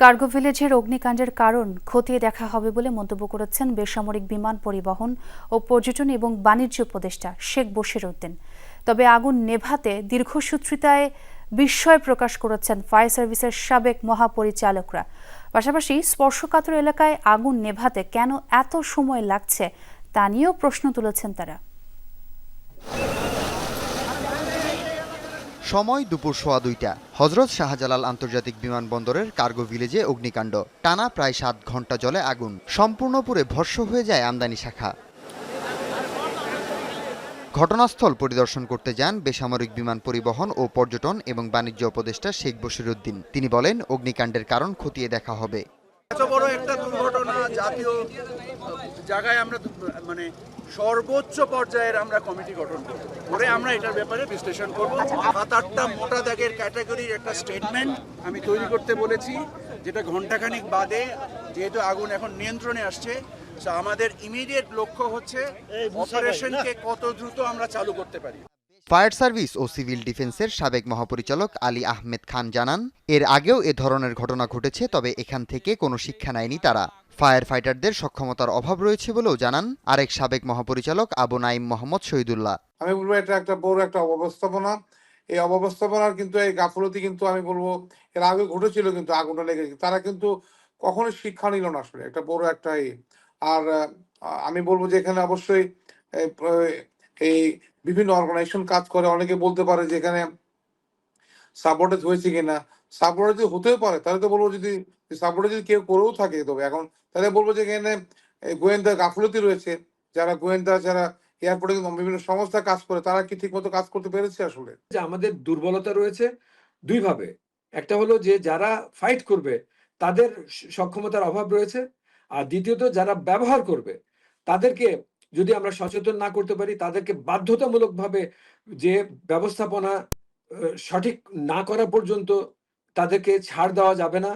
Cargo ভিলেজের অগ্নিকাণ্ডের কারণ খতিয়ে দেখা হবে বলে মন্তব্য করেছেন বেসামরিক বিমান পরিবহন ও পর্যটন এবং বাণিজ্য উপদেষ্টা শেখ বশির উদ্দিন। তবে আগুন নেভাতে দীর্ঘসূত্রিতায় বিস্ময় প্রকাশ করেছেন ফায়ার সার্ভিসের সাবেক মহাপরিচালকরা। পাশাপাশি স্পর্শকাতর এলাকায় আগুন নেভাতে কেন এত সময় লাগছে তা নিয়েও প্রশ্ন তুলেছেন তারা। সময় দুপুর সোয়া দুইটা। হজরত শাহজালাল আন্তর্জাতিক বিমানবন্দরের কার্গো ভিলেজে অগ্নিকাণ্ড। টানা প্রায় সাত ঘণ্টা জলে আগুন। সম্পূর্ণ পুরে ভস্য হয়ে যায় আমদানি শাখা। ঘটনাস্থল পরিদর্শন করতে যান বেসামরিক বিমান পরিবহন ও পর্যটন এবং বাণিজ্য উপদেষ্টা শেখ বশিরুদ্দিন। তিনি বলেন, অগ্নিকাণ্ডের কারণ খতিয়ে দেখা হবে। এত বড় একটা দুর্ঘটনা জাতীয় জায়গায় আমরা মানে সর্বোচ্চ পর্যায়ের আমরা কমিটি গঠন করব। করে আমরা এটার ব্যাপারে বিশ্লেষণ করব। সাত আটটা মোটা দাগের ক্যাটাগরির একটা স্টেটমেন্ট আমি তৈরি করতে বলেছি যেটা ঘন্টাখানিক বাদে যেহেতু আগুন এখন নিয়ন্ত্রণে আসছে আমাদের ইমিডিয়েট লক্ষ্য হচ্ছে অপারেশনকে কত দ্রুত আমরা চালু করতে পারি। ফায়ার সার্ভিস ও সিভিল ডিফেন্সের সাবেক মহাপরিচালক আলী আহমেদ খান জানান, এর আগেও এ ধরনের ঘটনা ঘটেছে, তবে এখান থেকে কোনো শিক্ষা নেয়নি তারা। ফায়ার ফাইটারদের সক্ষমতার অভাব রয়েছে বলেও জানান আরেক সাবেক মহাপরিচালক আবু নাইম মোহাম্মদ শহীদুল্লাহ। আমি বলব, এটা একটা বড় একটা অব্যবস্থাপনা। এই অব্যবস্থাপনার কিন্তু এই গাফলতি কিন্তু আমি বলব, এর আগে ঘটেছিল কিন্তু আগুনটা লেগেছে। তারা কিন্তু কখনো শিক্ষা নিল না আসলে, একটা বড় একটা আর আমি বলব যে এখানে অবশ্যই এই, বিভিন্ন অর্গানাইজেশন কাজ করে। অনেকে বলতে পারে যে এখানে সাপোর্টেজ হয়েছে কিনা। সাপোর্টেজ হতেও পারে তাহলে তো বলব যদি সাপোর্টেজ যদি কেউ করেও থাকে তবে। এখন তাহলে বলব যে এখানে গোয়েন্দা গাফলতি রয়েছে। যারা গোয়েন্দা যারা এয়ারপোর্টে বিভিন্ন সংস্থা কাজ করে তারা কি ঠিকমতো কাজ করতে পেরেছে আসলে? যে আমাদের দুর্বলতা রয়েছে দুইভাবে একটা হলো যে যারা ফাইট করবে তাদের সক্ষমতার অভাব রয়েছে। আর দ্বিতীয়ত যারা ব্যবহার করবে তাদেরকে যদি আমরা সচেতন না করতে পারি, তাদেরকে বাধ্যতামূলকভাবে যে ব্যবস্থাপনা সঠিক না করা পর্যন্ত তাদেরকে ছাড় দেওয়া যাবে না।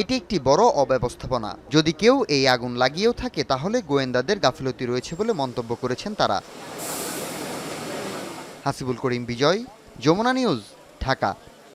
এটি একটি বড় অব্যবস্থাপনা। যদি কেউ এই আগুন লাগিয়েও থাকে, তাহলে গোয়েন্দাদের গাফিলতি রয়েছে বলে মন্তব্য করেছেন তারা। হাসিবুল করিম বিজয়, যমুনা নিউজ, ঢাকা।